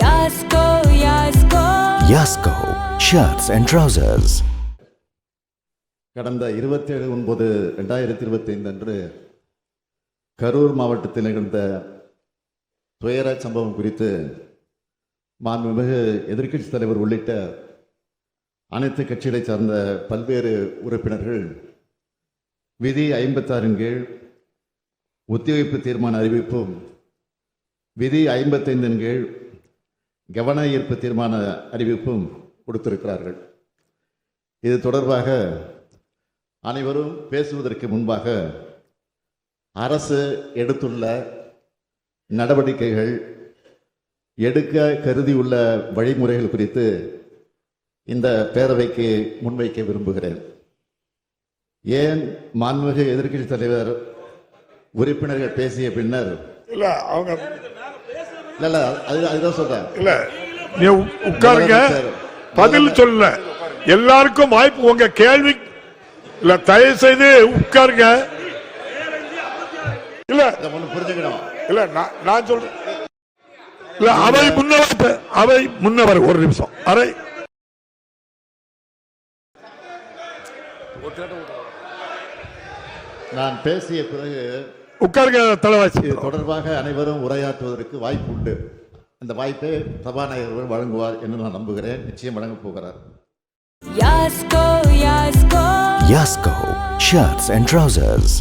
Yasko, Yasko. Yasko Shirts and Trousers. கடந்த இருபத்தேழு ஒன்பது ரெண்டாயிரத்தி இருபத்தைந்து அன்று கரூர் மாவட்டத்தில் நிகழ்ந்த துயர சம்பவம் குறித்து மாண்புமிகு எதிர்க்கட்சித் தலைவர் உள்ளிட்ட அனைத்து கட்சிகளைச் சார்ந்த பல்வேறு உறுப்பினர்கள் விதி ஐம்பத்தாறின் கீழ் ஒத்திவைப்பு தீர்மான அறிவிப்பும் விதி ஐம்பத்தைந்தின் கீழ் கவன ஈர்ப்பு தீர்மான அறிவிப்பும் கொடுத்திருக்கிறார்கள். இது தொடர்பாக அனைவரும் பேசுவதற்கு முன்பாக அரசு எடுத்துள்ள நடவடிக்கைகள் எடுக்க கருதியுள்ள வழிமுறைகள் குறித்து இந்த பேரவைக்கு முன்வைக்க விரும்புகிறேன். ஏன் மாண்புமிகு எதிர்க்கட்சி தலைவர் உறுப்பினர்கள் பேசிய பின்னர் அவங்க இல்ல இல்ல அது அதுதான் சொல்றேன். இல்ல நீ உட்காருங்க. பதில் சொல்லல எல்லாருக்கும் வாய்ப்பு உங்க கேள்வி இல்ல தயவு செய்து உட்காருங்க. இல்ல புரிஞ்சுக்கணும். இல்ல நான் சொல்றேன் இல்ல அவை முன்னவர் அவை முன்னவர் ஒரு நிமிஷம். அரை. நான் பேசிய பிறகு உட்காருங்க தலைவாசி. தொடர்பாக அனைவரும் உரையாற்றுவதற்கு வாய்ப்பு உண்டு. அந்த வாய்ப்பை சபாநாயகர் வழங்குவார் என்று நான் நம்புகிறேன். நிச்சயம் வழங்கப் போகிறார். Yasco Yasco. Yasco shirts and trousers